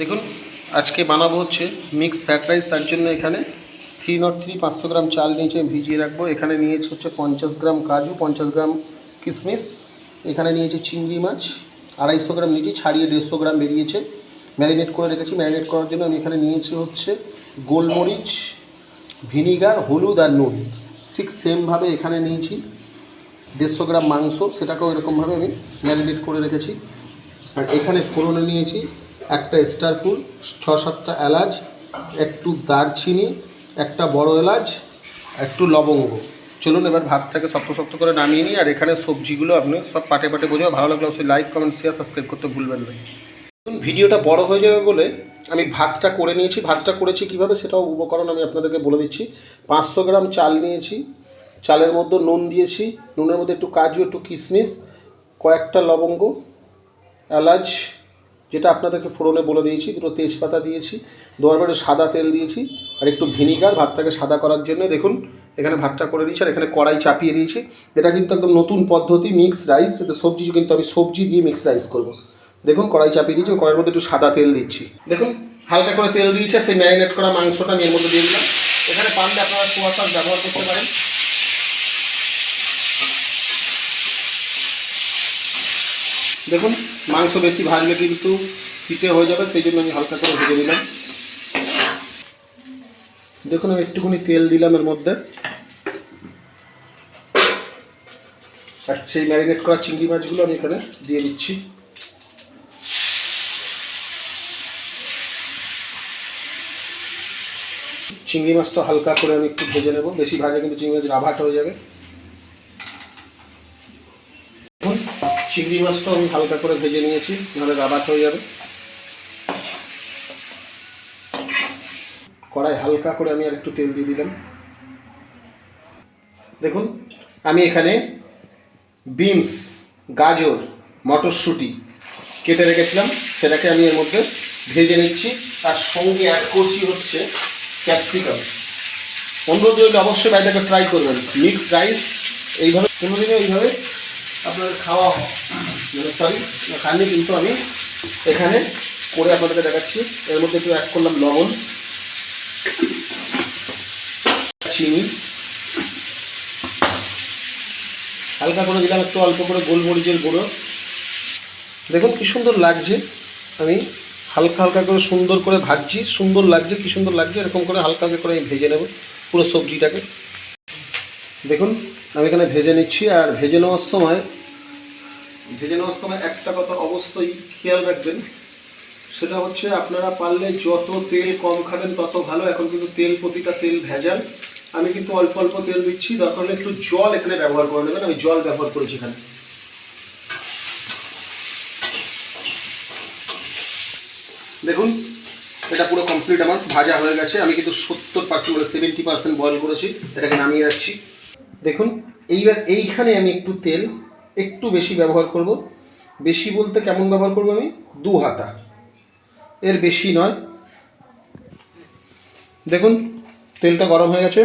দেখুন, আজকে বানাবো হচ্ছে মিক্স ফ্রাইড রাইস তার জন্য এখানে থ্রি নট থ্রি পাঁচশো গ্রাম চাল নিয়েছি আমি ভিজিয়ে রাখব। এখানে নিয়েছি হচ্ছে পঞ্চাশ গ্রাম কাজু, পঞ্চাশ গ্রাম কিশমিশ। এখানে নিয়েছি চিংড়ি মাছ, আড়াইশো গ্রাম নিয়েছি, ছাড়িয়ে দেড়শো গ্রাম বেরিয়েছে। ম্যারিনেট করে রেখেছি, ম্যারিনেট করার জন্য আমি এখানে নিয়েছি হচ্ছে গোলমরিচ, ভিনিগার, হলুদ আর নুন। ঠিক সেমভাবে এখানে নিয়েছি দেড়শো গ্রাম মাংস, সেটাকেও এরকমভাবে আমি ম্যারিনেট করে রেখেছি। আর এখানে ফোড়নে নিয়েছি একটা স্টারপুর ছ সাতটা এলাচ একটু দারচিনি একটা বড় এলাচ একটু লবঙ্গ। চলুন এবার ভাতটাকে শক্ত শক্ত করে নামিয়ে নিই আর এখানে সবজিগুলো আপনি সব পাটে পাটে বোঝাবে ভালো লাগলে অবশ্যই লাইক কমেন্ট শেয়ার সাবস্ক্রাইব করতে ভুলবেন না। ভিডিওটা বড় হয়ে যাবে বলে আমি ভাতটা করে নিয়েছি। ভাতটা করেছি কীভাবে সেটাও উপকরণ আমি আপনাদেরকে বলে দিচ্ছি। পাঁচশো গ্রাম চাল নিয়েছি চালের মধ্যে নুন দিয়েছি নুনের মধ্যে একটু কাজু একটু কিশমিশ কয়েকটা লবঙ্গ এলাচ যেটা আপনাদেরকে ফোড়নে বলে দিয়েছি, দুটো তেজপাতা দিয়েছি দরবারে সাদা তেল দিয়েছি আর একটু ভিনিগার, ভাতটাকে সাদা করার জন্য। দেখুন, এখানে ভাতটা করে দিয়েছি আর এখানে কড়াই চাপিয়ে দিয়েছি। এটা কিন্তু একদম নতুন পদ্ধতি মিক্স রাইস এতে সবজি কিন্তু আমি সবজি দিয়ে মিক্স রাইস করব। দেখুন, কড়াই চাপিয়ে দিয়েছি, কড়াইয়ের মধ্যে একটু সাদা তেল দিচ্ছি। দেখুন, হালকা করে তেল দিয়েছে সেই ম্যারিনেট করা মাংসটা আমি এর মধ্যে দিয়ে দিলাম। এখানে পারলে আপনারা সস ব্যবহার করতে পারেন। দেখুন, মাংস বেশি ভাজলে কিন্তু পিঠে হয়ে যাবে, সেই জন্য আমি হালকা করে ভেজে দিলাম দেখুন, আমি একটুখানি তেল দিলাম এর মধ্যে। আর সেই ম্যারিনেট করা চিংড়ি মাছগুলো আমি এখানে দিয়ে দিচ্ছি। চিংড়ি মাছটা হালকা করে আমি একটু ভেজে নেব। বেশি ভাজা কিন্তু চিংড়ি মাছ রাভাট হয়ে যাবে দেখুন চিংড়ি মাছটাও আমি হালকা করে ভেজে নিয়েছি, নাহলে রাবাট হয়ে যাবে। কড়াই হালকা করে আমি আর একটু তেল দিয়ে দিলাম। দেখুন, আমি এখানে বিনস, গাজর, মটরশুঁটি কেটে রেখেছিলাম, সেটাকে আমি এর মধ্যে ভেজে নিচ্ছি। তার সঙ্গে অ্যাড করছি হচ্ছে ক্যাপসিকাম। অনুরোধ রইল অবশ্যই বাড়িটাকে ট্রাই করবেন। মিক্স রাইস এইভাবে, কোনোদিনও এইভাবে আপনার খাওয়া মানে সরি খাননি কিন্তু আমি। এখানে করে আপনাদেরকে দেখাচ্ছি। এর মধ্যে একটু অ্যাড করলাম লবণ, চিনি। হালকা করে দিলাম একটু অল্প করে গোলমরিচের গুঁড়ো। দেখুন কি সুন্দর লাগছে। আমি হালকা হালকা করে সুন্দর করে ভাজছি। সুন্দর লাগছে, কি সুন্দর লাগছে। এরকম করে হালকা হালকা করে আমি ভেজে নেব পুরো সবজিটাকে। দেখুন আমি এখানে ভেজে নিচ্ছি, আর ভেজে নেওয়ার সময় ভেজে নেওয়ার সময় একটা কথা অবশ্যই খেয়াল রাখবেন। সেটা হচ্ছে আপনারা পারলে যত তেল কম খাবেন, তত ভালো। এখন কিন্তু তেল প্রতিটা তেল ভেজাল। আমি কিন্তু অল্প অল্প তেল দিচ্ছি। দরকার হলে একটু জল এখানে ব্যবহার করে নেবেন। আমি জল ব্যবহার করেছি এখানে। দেখুন, এটা পুরো কমপ্লিট আমার। ভাজা হয়ে গেছে। আমি কিন্তু সত্তর পার্সেন্ট মানে সেভেন্টি পার্সেন্ট বয়েল করেছি। এটাকে নামিয়ে রাখছি। দেখুন, এইবার এইখানে আমি একটু তেল একটু বেশি ব্যবহার করব। বেশি বলতে কেমন ব্যবহার করব আমি? দু হাতা। এর বেশি নয়। দেখুন, তেলটা গরম হয়ে গেছে।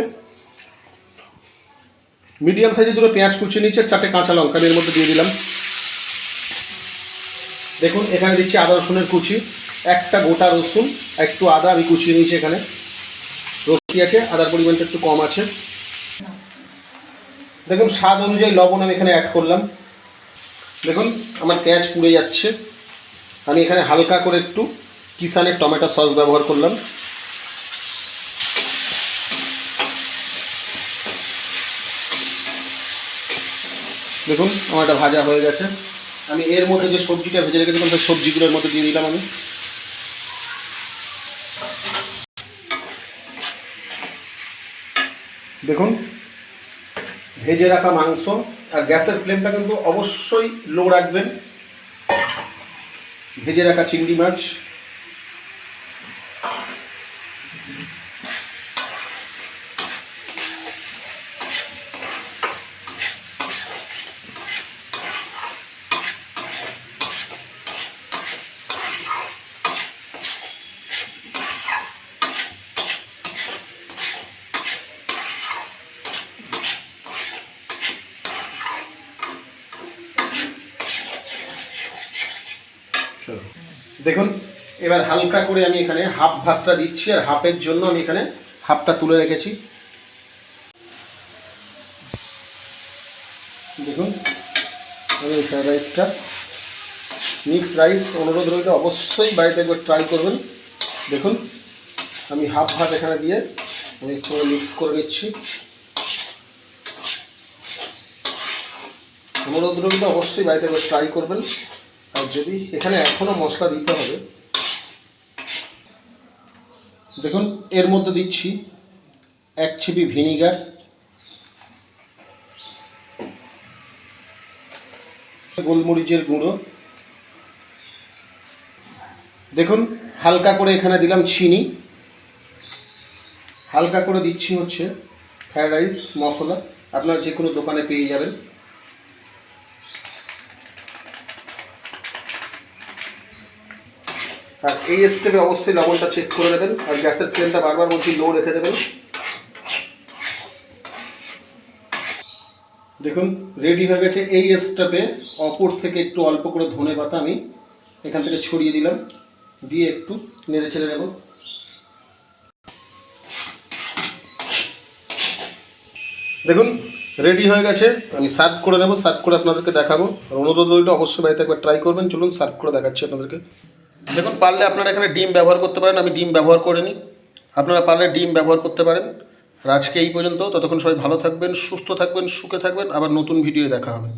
মিডিয়াম সাইজে দুটো পেঁয়াজ কুচিয়ে নিচ্ছে চারটে কাঁচা লঙ্কা এর মধ্যে দিয়ে দিলাম। দেখুন, এখানে দিচ্ছি আদা রসুনের কুচি, একটা গোটা রসুন, একটু আদা আমি কুচিয়ে নিয়েছি এখানে। রসুন আছে, আদার পরিমাণটা একটু কম আছে। দেখুন, স্বাদ অনুযায়ী লবণ আমি এখানে অ্যাড করলাম। দেখুন, আমার পেঁয়াজ পুড়ে যাচ্ছে। আমি এখানে হালকা করে একটু কিষানের টমেটো সস ব্যবহার করলাম। দেখুন, আমার এটা ভাজা হয়ে গেছে। আমি এর মধ্যে যে সবজিটা ভেজে রেখেছিলাম, সেই সবজিগুলোর মধ্যে দিয়ে দিলাম আমি। দেখুন ভেজে রাখা মাংস আর গ্যাসের ফ্লেমটা কিন্তু অবশ্যই লো রাখবেন। ভেজে রাখা চিংড়ি মাছ। দেখুন, এবার হালকা করে আমি এখানে হাফ ভাতটা দিচ্ছি আর হাফের জন্য আমি এখানে হাফটা তুলে রেখেছি। দেখুন, আমি ফ্রাইড রাইসটা মিক্স রাইস অনুরোধ রইল, অবশ্যই বাড়িতে একবার ট্রাই করবেন। দেখুন, আমি হাফ ভাত এখানে দিয়ে আমি সঙ্গে মিক্স করে নিচ্ছি। অনুরোধ রইল, অবশ্যই বাড়িতে একবার ট্রাই করবেন। আর যদি এখানে এখনও মশলা দিতে হবে, দেখুন, এর মধ্যে দিচ্ছি এক ছিপি ভিনিগার, গোলমরিচের গুঁড়ো, দেখুন, হালকা করে এখানে দিলাম চিনি, হালকা করে দিচ্ছি হচ্ছে ফ্রাইড রাইস, মশলা, আপনারা যে কোনো দোকানে পেয়ে যাবেন। আর এই স্টেপে অবশ্যই লবণটা চেক করে নেবেন আর গ্যাসের ফ্লেমটা বারবার বলছি লো রেখে দেবেন। দেখুন রেডি হয়ে গেছে এই স্টেপে অপর থেকে একটু অল্প করে ধনে পাতা আমি এখান থেকে ছড়িয়ে দিলাম, দিয়ে একটু নেড়ে ছেড়ে নেব। দেখুন রেডি হয়ে গেছে, আমি সার্ভ করে নেব সার্ভ করে আপনাদেরকে দেখাবো। আর অনুরোধ রইল, অবশ্যই বাড়িতে একবার ট্রাই করবেন। চলুন সার্ভ করে দেখাচ্ছি আপনাদেরকে। দেখুন, পারলে আপনারা এখানে ডিম ব্যবহার করতে পারেন, আমি ডিম ব্যবহার করিনি আপনারা পারলে ডিম ব্যবহার করতে পারেন। আজকে এই পর্যন্ত, ততক্ষণ সবাই ভালো থাকবেন, সুস্থ থাকবেন, সুখে থাকবেন। আবার নতুন ভিডিও দেখা হবে।